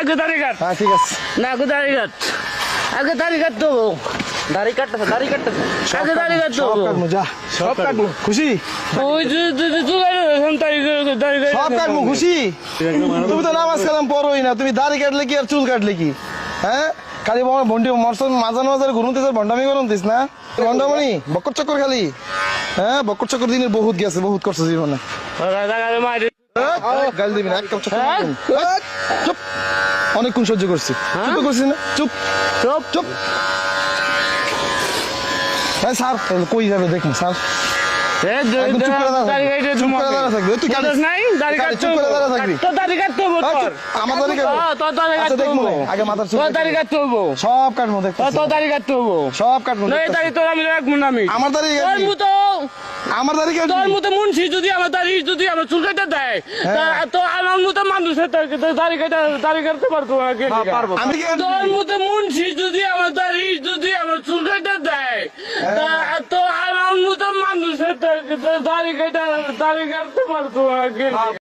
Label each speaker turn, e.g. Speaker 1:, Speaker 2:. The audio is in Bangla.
Speaker 1: আগে দাড়ি
Speaker 2: হ্যাঁ ঠিক আছে।
Speaker 1: না আগে দাড়ি আগে দাড়ি কাট
Speaker 3: দাড়ি কাটতেছে দাড়ি কাটতেছে।
Speaker 1: আগে দাড়ি কাট
Speaker 2: সব কাটবো যা। সব কাটবো। খুশি?
Speaker 1: ওই যে যে যে দাড়ি দাড়ি
Speaker 2: সব কাটবো খুশি? তুমি তো নামাজ কালাম পড়োই না তুমি দাড়ি কাটলে কি আর চুল কাটলে কি? হ্যাঁ? খালি বড় ভন্ডি মরসন মাঝানো মাঝার ঘুরুনতেছ ভন্ডামি করুনতিস না? ভন্ডামণি বকর চক্কর খালি? হ্যাঁ? বকর চক্কর দিনের বহুত গেছে বহুত করছে জীবনে।
Speaker 1: মারি
Speaker 2: গাল দিবি না এক কাপ চক্কর দিবি চুপ। অনেকক্ষণ সহ্য করছি। চুপ করছিস না? চুপ। চুপ। চুপ। হ্যাঁ স্যার কই যাবে? দেখুন স্যার।
Speaker 1: হ্যাঁ।
Speaker 2: সব কাটবো। সব কাটবো। আমার দাড়ি
Speaker 1: মতো
Speaker 2: আমার দাড়ি কাটবি
Speaker 1: তোর মতো মুন্সি যদি আমার দাড়ি যদি আমার চুল কেটে দেয়
Speaker 2: হ্যাঁ।
Speaker 1: তা- আমার মতো মানুষের দাড়ি- কেটে দাড়ি কাটতে পারতো না
Speaker 3: হ্যাঁ?
Speaker 1: তোর মতো মুন্সি যদি আমার দাড়ি যদি আমার চুল কেটে দেয় তো আমার মতো মানুষের দাড়ি- কেটে দাড়ি কাটতে পারতো না?